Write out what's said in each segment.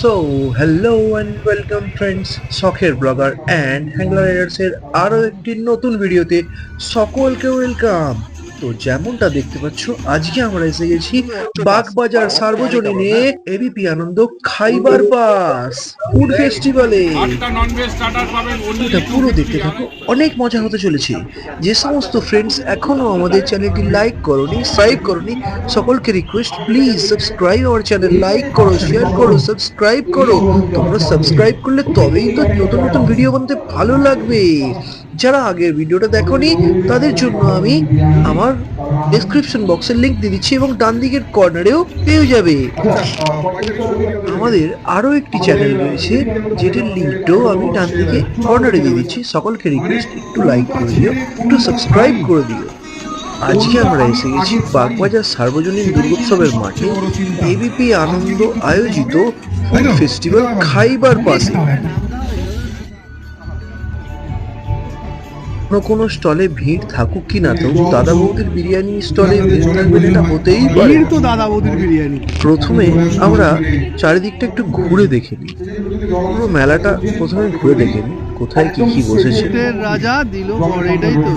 So hello and welcome friends শখের blogger and হ্যাংলার রাইডার্সের আরও একটি নতুন ভিডিওতে সকলকে ওয়েলকাম তো যেমনটা দেখতে পাচ্ছ আজকে আমরা এসে গেছি Bagbazar সার্বজনীনে ABP Ananda Khyber pass food ফেস্টিভ্যালে এটা পুরো দেখতে থাকো অনেক মজা হতে চলেছে। যে সমস্ত ফ্রেন্ডস এখনও আমাদের চ্যানেলটি লাইক করনি সাবস্ক্রাইব করনি সকলকে request please subscribe our channel like করো শেয়ার করো সাবস্ক্রাইব করো। তোমরা সাবস্ক্রাইব করলে তবেই তো নতুন নতুন ভিডিও বানাতে ভালো লাগবে। যারা আগের ভিডিওটা দেখোনি তাদের জন্য আমি আমার ডেসক্রিপশন বক্সের লিংক দিয়ে দিচ্ছি এবং ডান দিকের কর্নারেও পেয়ে যাবে। আমাদের আরও একটি চ্যানেল রয়েছে যেটির লিঙ্কটাও আমি ডান দিকে কর্নারে দিয়ে দিচ্ছি। সকলকে রিকোয়েস্ট একটু লাইক করে দিও একটু সাবস্ক্রাইব করে দিও। আজকে আমরা এসে গেছি বাগবাজার সার্বজনীন দুর্গোৎসবের মাঠে। এবিপি আনন্দ আয়োজিত ফুড ফেস্টিভ্যাল খাইবার পাশে কোনো কোনো স্টলে ভিড় থাকুক কি না তো দাদা বৌদির বিরিয়ানি স্টলে ভিড় থাকবে এটা হতেই পারে। তো দাদা বৌদির বিরিয়ানি। প্রথমে আমরা চারিদিকটা একটু ঘুরে দেখে নিই। পুরো মেলাটা প্রথমে ঘুরে দেখে নিই কোথায় কি কি বসেছে। রাজা দিল এটাই তো।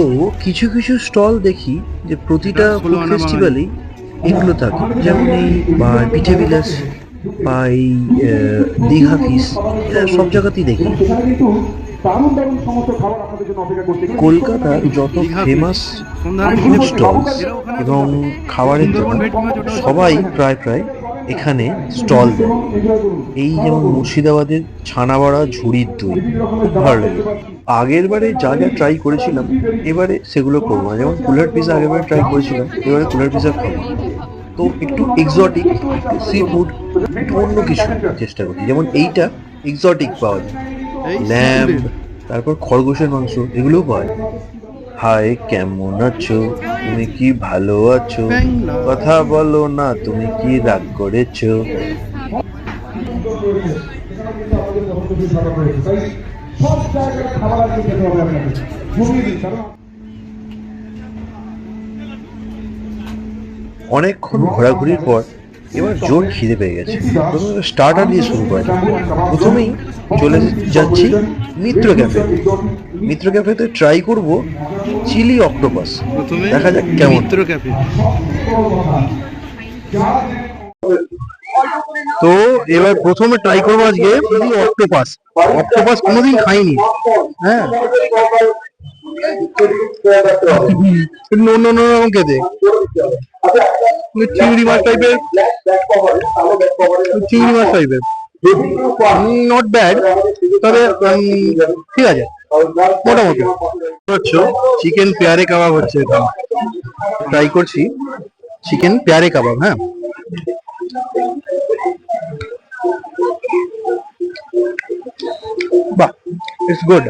তো কিছু কিছু স্টল দেখি যে প্রতিটা ফেস্টিভ্যালেই এগুলো থাকে। যেমন এই বা পিঠে বিলাস বা এই দীঘা ফিস সব জায়গাতেই দেখি। কলকাতার যত ফেমাস ফুড ওখানে এবং খাবারের দোকান সবাই প্রায় প্রায় এখানে স্টল দেয়। এই যেমন মুর্শিদাবাদের ছানাবড়া ঝুড়ির দই খুব ভালো লাগে আগের বারে যা যা ট্রাই করেছিলাম এবারে সেগুলো করব না। যেমন কুলার পিজা আগের বারে ট্রাই করেছিলাম এবারে কুলার পিজা খাব। তো একটু এক্সোটিক সি ফুড একটু অন্য কিছু চেষ্টা করি যেমন এইটা এক্সোটিক পাওয়া যায়। ল্যাম্প তারপর খরগোশের মাংস এগুলোও পাওয়া যায়। হাই কেমন আছো? তুমি কি ভালো আছো? কথা বলো না তুমি কি রাগ করেছ? অনেকক্ষণ ঘোরাঘুরির পর এবার জোর খিদে পেয়ে গেছে। প্রথমে স্টার্টার দিয়ে শুরু করা প্রথমেই চলে যাচ্ছি মিত্র ক্যাফে মিত্র ক্যাফেতে ট্রাই করব চিলি অক্টোপাস দেখা যাক কেমন। মিত্র ক্যাফে তো এবার প্রথমে ট্রাই করব আজকে অক্টোপাস অক্টোপাস কোনোদিন খাইনি। হ্যাঁ। নো নো নো খেতে চিংড়ি মাছ টাইপের? চিংড়ি মাছ টাইপের। নট ব্যাড তবে ঠিক আছে। মোটামুটি। হচ্ছে চিকেন পেয়ারে কাবাব হচ্ছে ট্রাই করছি। চিকেন পেয়ারে কাবাব হ্যাঁ। বাহ ইটস গুড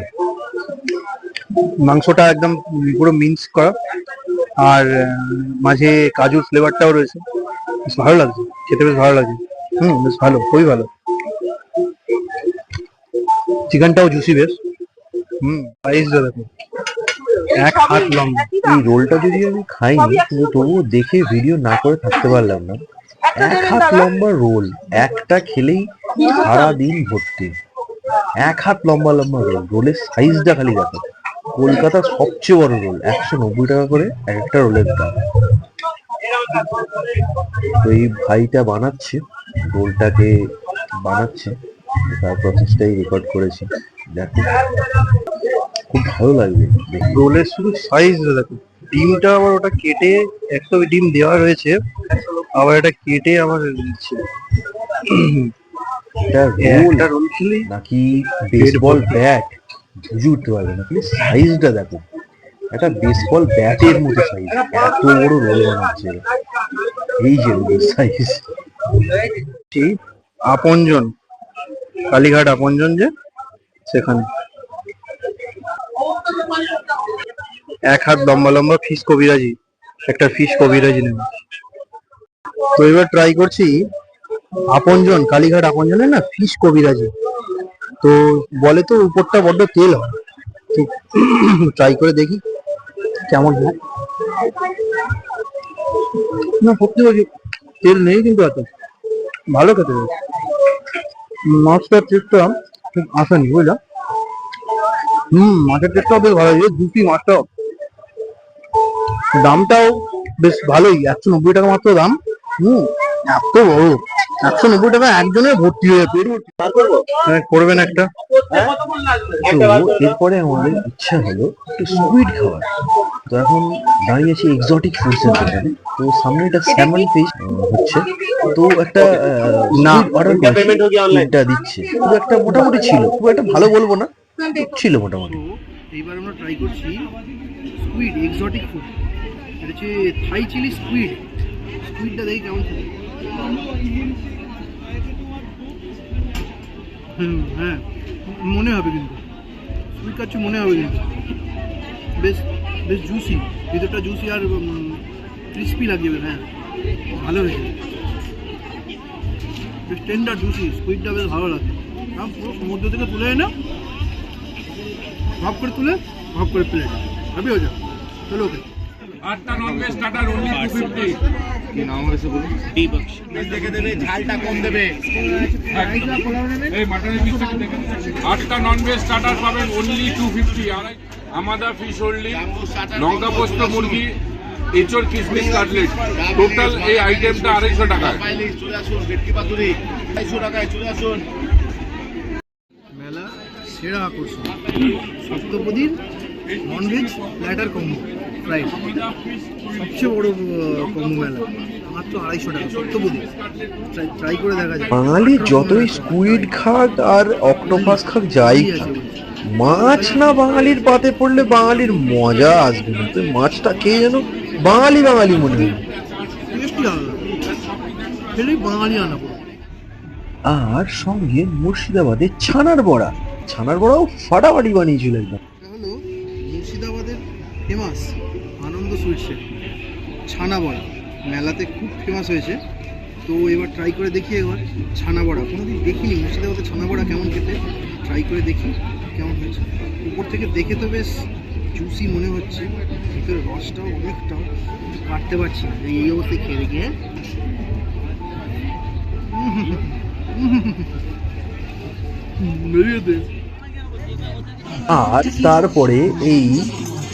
মাংসটা একদম পুরো মিন্স করা। আর মাঝে কাজুর ফ্লেভারটাও রয়েছে। বেশ ভালো লাগছে খেতে বেশ ভালো লাগছে। হুম বেশ ভালো খুবই ভালো। চিকেনটাও জুসি বেশ। হুম সাইজটা দেখো। এক হাত লম্বা। এই রোলটা যদি আমি খাইনি কিন্তু তবুও দেখে ভিডিও না করে থাকতে পারলাম না। এক হাত লম্বা রোল একটা খেলেই সারা দিন ভর্তি। এক হাত লম্বা লম্বা রোল রোলের সাইজটা খালি দেখো। কলকাতার সবচেয়ে বড় রোল একশো নব্বই টাকা করে এক একটা রোলের দাম। তো এই ভাইটা বানাচ্ছে রোলটাকে বানাচ্ছে তার প্রসেসটাই রেকর্ড করেছি। দেখো খুব ভালো লাগবে রোলের শুধু সাইজ দেখো ডিমটা আবার ওটা কেটে একটা ডিম দেওয়া রয়েছে আবার এটা কেটে আবার দিচ্ছে। এটা রোল খেলে নাকি বেসবল ব্যাট বুঝে পারবে না। কিন্তু সাইজটা দেখো, একটা বেসবল ব্যাটের মতো সাইজ এত বড় রোল বানাচ্ছে এই যে সাইজ আপনজন, কালীঘাট আপনজন যে, সেখানে। এক হাত লম্বা লম্বা ফিশ কবিরাজি, একটা ফিশ কবিরাজি নেব। তো এবার ট্রাই করছি, আপনজন, কালীঘাট আপনজনের না ফিশ কবিরাজি? তো বলে তো উপরটা বড্ড তেল হয়। তো ট্রাই করে দেখি কেমন হয়। না, সত্যি বলছি, তেল নেই কিন্তু এত। ভালো খেতে মাছটার টেস্টটা ঠিক আসেনি, বুঝলা? হুম, মাছের টেস্টটাও বেশ ভালো হয়েছে দুটি মাছটাও। দামটাও বেশ ভালোই, একশো নব্বই টাকা মাত্র দাম। হুম, এত বড়। একশো নব্বই টাকা একজনের ভর্তি হয়ে পেট হ্যাঁ, করবেন একটা। এরপরে আমাদের ইচ্ছা হলো একটু সুইট খাওয়ার। তো এখন দাঁড়িয়েছি এক্সোটিক দোকানে তো সামনে একটা স্যামন ফিশ হচ্ছে। তো একটা না। অর্ডার পেমেন্ট দিচ্ছে। খুব একটা মোটামুটি ছিল। খুব একটা ভালো বলব না। ছিল মোটামুটি। এইবার আমরা ট্রাই করছি স্কুইড এক্সোটিক ফুড এটা হচ্ছে থাই চিলি স্কুইড স্কুইডটা দেখি কেমন খেতে। হুম হ্যাঁ। মনে হবে কিন্তু। স্কুইড কাচ্ছি মনে হবে কিন্তু। বেশ বেশ জুসি ভিতরটা জুসি আর ক্রিস্পি লাগবে হ্যাঁ। ভালো হয়েছে। বেশ টেন্ডার জুসি স্কুইডটা বেশ ভালো লাগে। আর পুরো সমুদ্র থেকে তুলে এনে ভাব করে তুলে ভাব করে প্লেট হ্যাপি হয়ে যাও। চলো ওকে। আটটা non veg starter only two fifty এই মাটনের পিসটা কি দেখেন আটটা নন। ভেজ স্টার্টার পাবেন অনলি টু ফিফটি আড়াই আমাদা ফিশ অনলি লঙ্কা পোস্ত মুরগি এঁচড় কিসমিস কাটলেট। টোটাল এই আইটেমটা আড়াইশো টাকায়। মেলা সেরা আকর্ষণ। সপ্তপদীর non veg platter combo fried সবচেয়ে বড় মেলা। মাত্র আড়াইশো টাকা ট্রাই করে দেখা যায় বাঙালি যতই স্কুইড খাক আর অক্টোপাস খাক যাই খাক মাছ না বাঙালির পাতে পড়লে বাঙালির মজা আসবে না। তো মাছটা খেয়ে যেন বাঙালি বাঙালি মনে হয়। বাঙালি আনা আর সঙ্গে মুর্শিদাবাদের ছানার বড়া ছানার বড়াও ফাটাফাটি বানিয়েছিল একদম। ফেমাস আনন্দ সুইটসের ছানা বড়া মেলাতে খুব ফেমাস হয়েছে তো এবার ট্রাই করে দেখি এবার ছানা বড়া কোনোদিন দেখিনি মুর্শিদাবাদের ছানা বড়া কেমন খেতে ট্রাই করে দেখি কেমন হয়েছে উপর থেকে দেখে তো বেশ জুসি মনে হচ্ছে ভিতরে রসটাও অনেকটাও কাটতে পারছি না এই অবস্থায় খেয়ে হ্যাঁ আর তারপরে এই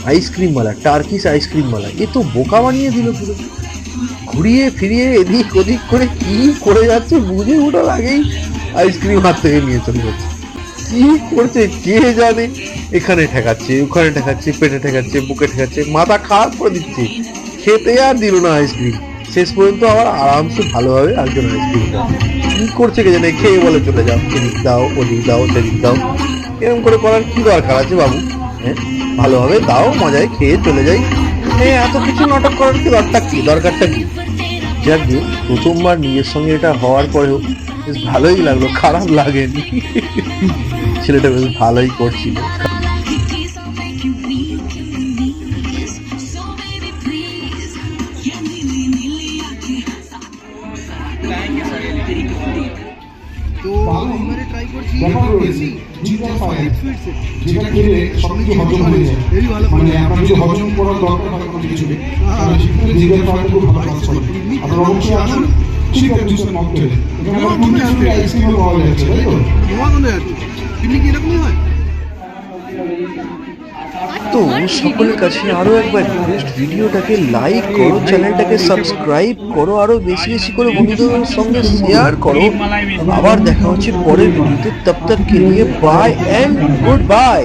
আইসক্রিম মালা টার্কিস আইসক্রিম মালা এ তো বোকা বানিয়ে দিল পুরো। ঘুরিয়ে ফিরিয়ে এদিক ওদিক করে কি করে যাচ্ছে বুঝে ওঠার আগেই আইসক্রিম হাত থেকে নিয়ে চলে যাচ্ছে। কি করছে, কে জানে? এখানে ঠেকাচ্ছে, ওখানে ঠেকাচ্ছে, পেটে ঠেকাচ্ছে, বুকে ঠেকাচ্ছে, মাথা খারাপ করে দিচ্ছে। খেতে আর দিল না আইসক্রিম শেষ পর্যন্ত আবার আরামসে ভালোভাবে একজন আইসক্রিম দাও কি করছে কে জানে? খেয়ে বলে চলে যাও। এদিক দাও, ওদিক দাও, সেদিক দাও। এরকম করে করার কি দরকার আছে বাবু? ভালোভাবে দাও মজায় খেয়ে চলে যাই। হ্যাঁ এত কিছু নাটক করার কি দরকার কি? দরকারটা কি? যাক গিয়ে প্রথমবার নিজের সঙ্গে এটা হওয়ার পরেও বেশ ভালোই লাগল, খারাপ লাগেনি। ছেলেটা বেশ ভালোই করছিল। তো এবারে ট্রাই করছি যেটা খেলে হজম হয়ে যায়। ভালো মানে আপনার যদি হজম করার দরকার হয়। কোনো কিছু সেক্ষেত্রে জিঞ্জার ফাইল খুব ভালো কাজ করে আপনার অবশ্যই আসুন শীতের জুসের মধ্যে এখানে আবার টুটি আইসক্রিমও পাওয়া যাচ্ছে তাই তো? পিকনিক এরকমই হয়? তো সকলের কাছে আরও একবার রিকোয়েস্ট ভিডিওটাকে লাইক করো চ্যানেলটাকে সাবস্ক্রাইব করো, আরও বেশি বেশি করে বন্ধুদের সঙ্গে শেয়ার করো। আবার দেখা হচ্ছে পরের ভিডিওতে। তব তক কে লিয়ে বাই এন্ড গুড বাই